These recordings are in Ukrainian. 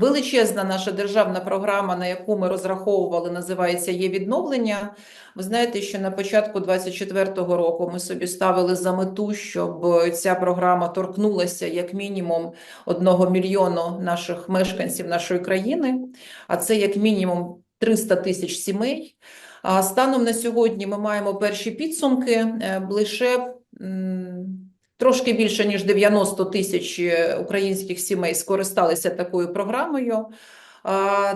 Величезна наша державна програма, на яку ми розраховували, називається є відновлення. Ви знаєте, що на початку 24-го року ми собі ставили за мету, щоб ця програма торкнулася як мінімум одного мільйону наших мешканців нашої країни, а це як мінімум 300 тисяч сімей. А станом на сьогодні ми маємо перші підсумки е, лише. Трошки більше ніж 90 тисяч е, українських сімей скористалися такою програмою.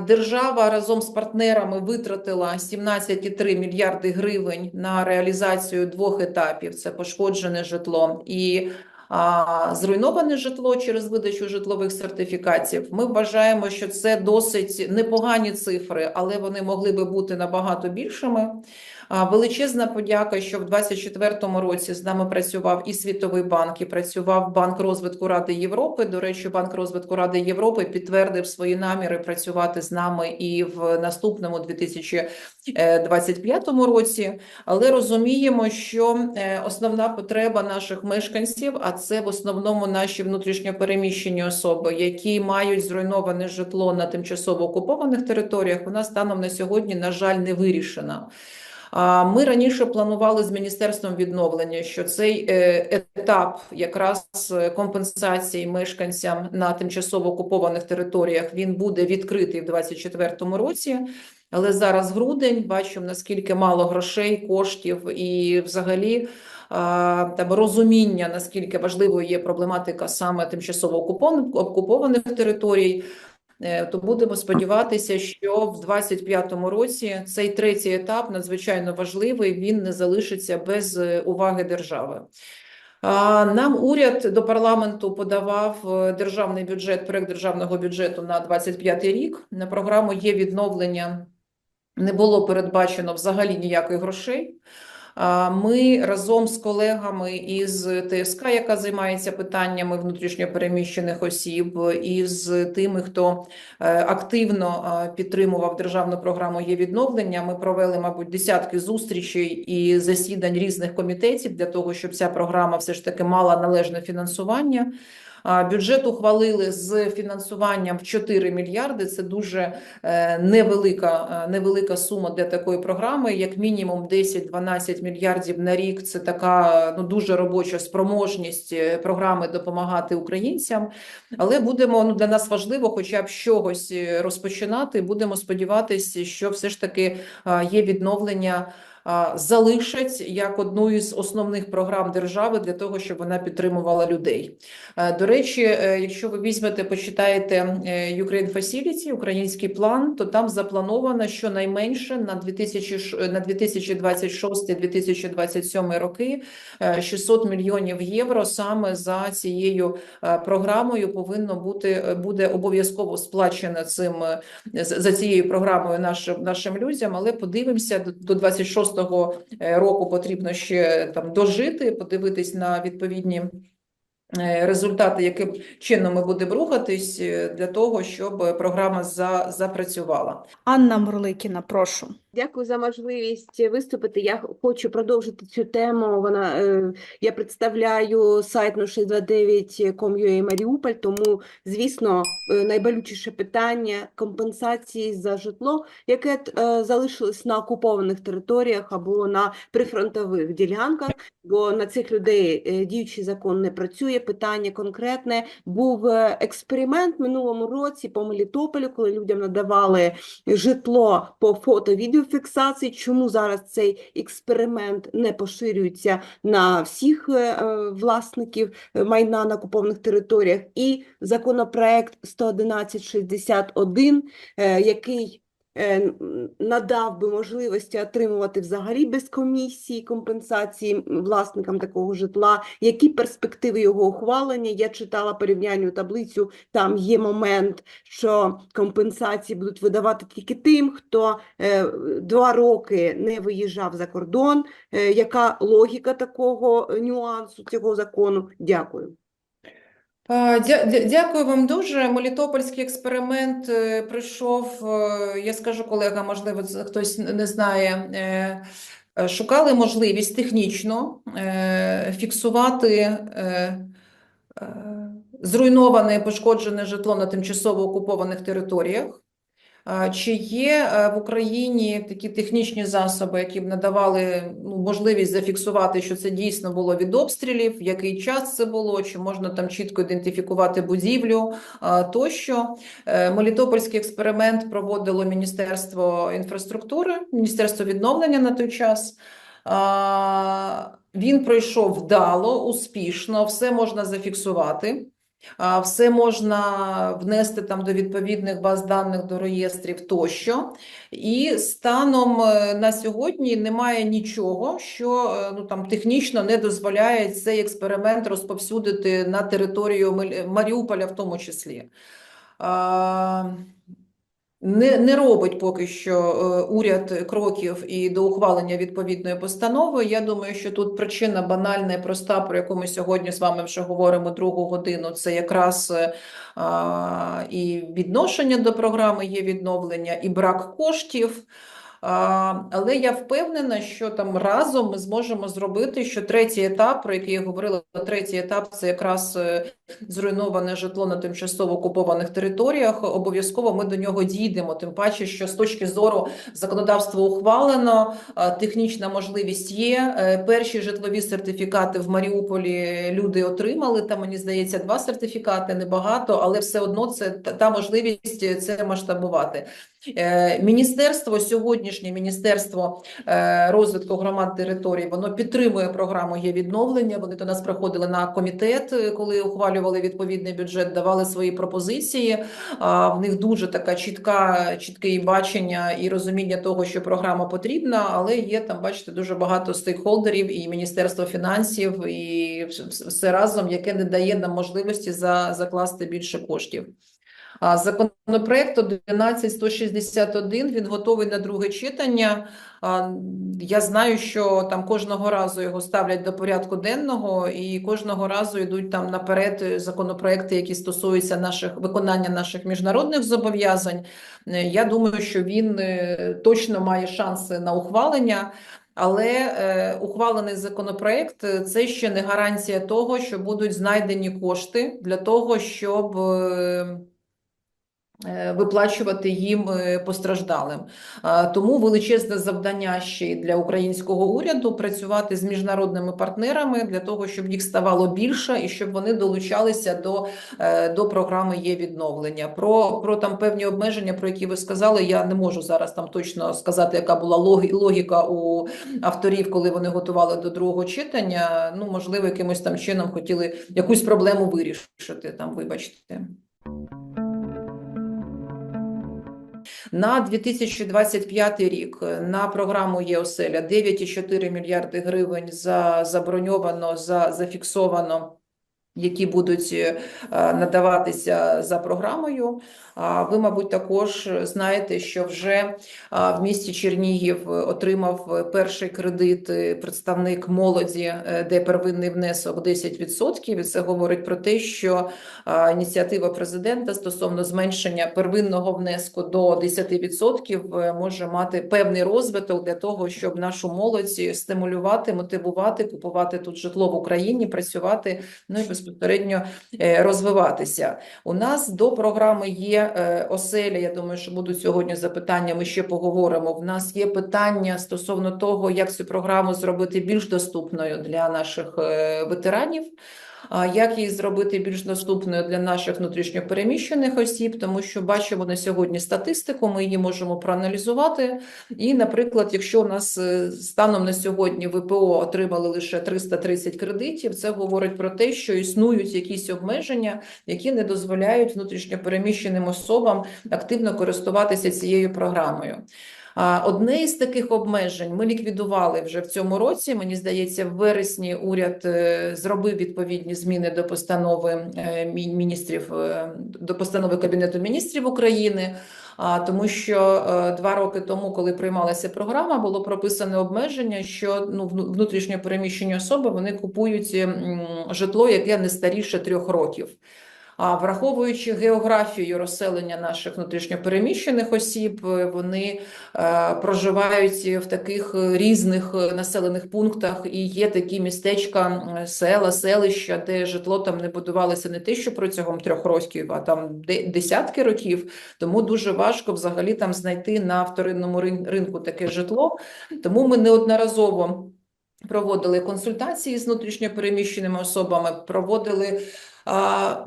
Держава разом з партнерами витратила 17,3 мільярди гривень на реалізацію двох етапів: це пошкоджене житло і зруйноване житло через видачу житлових сертифікатів. Ми вважаємо, що це досить непогані цифри, але вони могли би бути набагато більшими. Величезна подяка, що в 2024 році з нами працював і Світовий банк, і працював Банк розвитку Ради Європи. До речі, Банк розвитку Ради Європи підтвердив свої наміри працювати з нами і в наступному 2025 році. Але розуміємо, що е, основна потреба наших мешканців, а це в основному наші внутрішньопереміщені особи, які мають зруйноване житло на тимчасово окупованих територіях, вона станом на сьогодні, на жаль, не вирішена. Ми раніше планували з міністерством відновлення, що цей е, етап якраз е, компенсації мешканцям на тимчасово окупованих територіях він буде відкритий в 2024 році. Але зараз грудень бачимо наскільки мало грошей, коштів і взагалі там розуміння, наскільки важливою є проблематика саме тимчасово окупованих територій. Е, То будемо сподіватися, що в 2025 році цей третій етап надзвичайно важливий. Він не залишиться без е, уваги держави. Нам уряд до парламенту подавав е, державний бюджет, проект державного бюджету на 25 рік. На програму є відновлення. Не було передбачено взагалі ніяких грошей. Ми разом з колегами із ТСК, яка займається питаннями внутрішньопереміщених осіб, і з тими, хто е, активно е, підтримував державну програму є відновлення. Ми провели, мабуть, десятки зустрічей і засідань різних комітетів для того, щоб ця програма все ж таки мала належне фінансування. Бюджет ухвалили з фінансуванням в 4 мільярди. Це дуже е, невелика, е, невелика сума для такої програми. Як мінімум 10-12 мільярдів на рік. Це така ну дуже робоча спроможність е, програми допомагати українцям. Але будемо ну для нас важливо, хоча б е, розпочинати. Будемо сподіватися, що все ж таки є відновлення залишать як одну із основних програм держави для того, щоб вона підтримувала людей. Е, До речі, е, якщо ви візьмете, почитаєте е, Ukraine Facility, український план, то там заплановано щонайменше на 2000 ш- на 2026-2027 роки е, 600 мільйонів євро саме за цією е, програмою повинно бути е, буде обов'язково сплачено цим е, за цією програмою нашим нашим людям. Але подивимося до, до 26-го е, року потрібно ще там дожити, подивитись на відповідні. Е, Результати, яким чином ми будемо рухатись е, для того, щоб програма за, запрацювала. Анна Мурликіна, прошу. Дякую за можливість виступити. Я хочу продовжити цю тему. Вона е, я представляю сайт 0629.com.ua Маріуполь, тому, звісно, найболючіше питання компенсації за житло, яке е, залишилось на окупованих територіях або на прифронтових ділянках, бо на цих людей діючий закон не працює. Питання конкретне був е, експеримент минулому році по Мелітополю, коли людям надавали житло по фото-відеофіксації. Чому зараз цей експеримент не поширюється на всіх е, е, власників майна на окупованих територіях? І законопроект 11161, е, який надав би можливості отримувати взагалі без комісії компенсації власникам такого житла. Які перспективи його ухвалення? Я читала порівняльну таблицю. Там є момент, що компенсації будуть видавати тільки тим, хто е, два роки не виїжджав за кордон. Е, яка логіка такого е, нюансу цього закону? Дякую. Дякую вам дуже. Мелітопольський експеримент прийшов. е, я скажу колегам, можливо, хтось не знає, е, е, шукали можливість технічно е, фіксувати е, е, зруйноване пошкоджене житло на тимчасово окупованих територіях. Чи є е, в Україні такі технічні засоби, які б надавали ну, можливість зафіксувати, що це дійсно було від обстрілів, який час це було, чи можна там чітко ідентифікувати будівлю тощо? Е, Мелітопольський експеримент проводило Міністерство інфраструктури, Міністерство відновлення на той час. Він пройшов вдало, успішно, все можна зафіксувати. Все можна внести там до відповідних баз даних, до реєстрів тощо. І станом е, на сьогодні немає нічого, що е, ну, там, технічно не дозволяє цей експеримент розповсюдити на територію Маріуполя в тому числі. Не, не робить поки що е, уряд кроків і до ухвалення відповідної постанови. Я думаю, що тут причина банальна і проста, про яку ми сьогодні з вами вже говоримо другу годину. Це якраз е, а, і відношення до програми є відновлення, і брак коштів. А, але я впевнена, що там разом ми зможемо зробити, що третій етап, про який я говорила, третій етап це якраз е, зруйноване житло на тимчасово окупованих територіях. Обов'язково ми до нього дійдемо. Тим паче, що з точки зору законодавства ухвалено, технічна можливість є. Е, Перші житлові сертифікати в Маріуполі люди отримали. Там мені здається, два сертифікати небагато, але все одно це та можливість е, це масштабувати. Е, Міністерство сьогоднішнє міністерство розвитку громад територій, воно підтримує програму є відновлення. Вони до нас приходили на комітет, коли ухвалювали відповідний бюджет, давали свої пропозиції. В них дуже така чітка, чітке бачення і розуміння того, що програма потрібна, але є там, бачите, дуже багато стейкхолдерів і Міністерство фінансів, і все разом, яке не дає нам можливості за закласти більше коштів. Законопроект 11161, він готовий на друге читання. Я знаю, що там кожного разу його ставлять до порядку денного, і кожного разу йдуть там наперед законопроекти, які стосуються наших виконання наших міжнародних зобов'язань. Е, Я думаю, що він е, точно має шанси на ухвалення. Але е, ухвалений законопроект е, це ще не гарантія того, що будуть знайдені кошти для того, щоб е, виплачувати їм е, постраждалим. Тому величезне завдання ще й для українського уряду працювати з міжнародними партнерами для того, щоб їх ставало більше і щоб вони долучалися до, е, до програми є відновлення. Про, про там певні обмеження, про які ви сказали, я не можу зараз там точно сказати, яка була логіка у авторів, коли вони готували до другого читання. Ну, можливо, якимось там чином хотіли якусь проблему вирішити там, вибачте. На 2025 рік. На програму ЄОСЕЛЯ 9,4 мільярди гривень за заброньовано, за зафіксовано, які будуть е, надаватися за програмою. Ви, мабуть, також знаєте, що вже в місті Чернігів отримав перший кредит е, представник молоді, е, де первинний внесок 10%. І це говорить про те, що ініціатива президента стосовно зменшення первинного внеску до 10% е, може мати певний розвиток для того, щоб нашу молодь стимулювати, мотивувати, купувати тут житло в Україні, працювати, ну і безпосередньо е, розвиватися. У нас до програми є е, оселя. Я думаю, що будуть сьогодні запитання. Ми ще поговоримо. В нас є питання стосовно того, як цю програму зробити більш доступною для наших е, ветеранів. Як її зробити більш доступною для наших внутрішньопереміщених осіб, тому що бачимо на сьогодні статистику, ми її можемо проаналізувати. І, наприклад, якщо у нас станом на сьогодні ВПО отримали лише 330 кредитів, це говорить про те, що існують якісь обмеження, які не дозволяють внутрішньопереміщеним особам активно користуватися цією програмою. Одне із таких обмежень ми ліквідували вже в цьому році. Мені здається, в вересні уряд е, зробив відповідні зміни до постанови е, міністрів е, до постанови Кабінету міністрів України. А тому, що е, два роки тому, коли приймалася програма, було прописане обмеження, що ну внутрішньо переміщені особи вони купують житло, яке не старіше трьох років. А враховуючи географію розселення наших внутрішньопереміщених осіб, е, вони е, проживають в таких різних населених пунктах, і є такі містечка, села, селища, де житло там не будувалося не те, що протягом трьох років, а там десятки років. Тому дуже важко взагалі там знайти на вторинному ринку таке житло. Тому ми неодноразово проводили консультації з внутрішньопереміщеними особами, проводили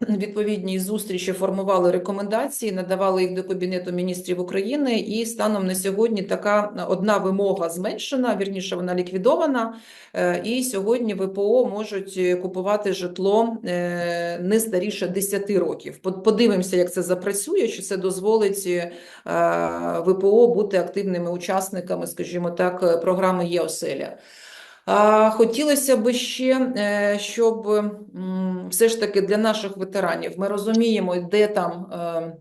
відповідні зустрічі, формували рекомендації, надавали їх до Кабінету міністрів України. І станом на сьогодні така одна вимога зменшена, вірніше вона ліквідована. Е, І сьогодні ВПО можуть купувати житло е, не старіше 10 років. Подивимося, як це запрацює, чи це дозволить е, ВПО бути активними учасниками, скажімо так, програми «Є-оселя». А, Хотілося б ще, е, щоб все ж таки для наших ветеранів ми розуміємо, де там е,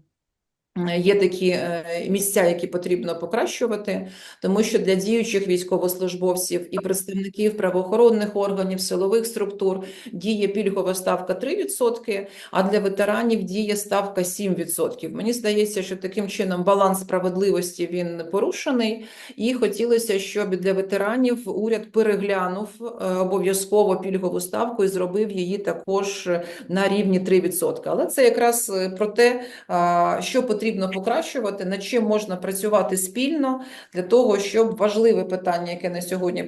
є такі е, місця, які потрібно покращувати, тому що для діючих військовослужбовців і представників правоохоронних органів, силових структур діє пільгова ставка 3%, а для ветеранів діє ставка 7%. Мені здається, що таким чином баланс справедливості він порушений. І хотілося, щоб для ветеранів уряд переглянув е, обов'язково пільгову ставку і зробив її також е, на рівні 3%. Але це якраз е, про те, що потрібно покращувати, над чим можна працювати спільно для того, щоб важливе питання, яке на сьогодні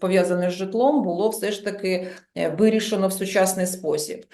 пов'язане з житлом, було все ж таки е, вирішено в сучасний спосіб.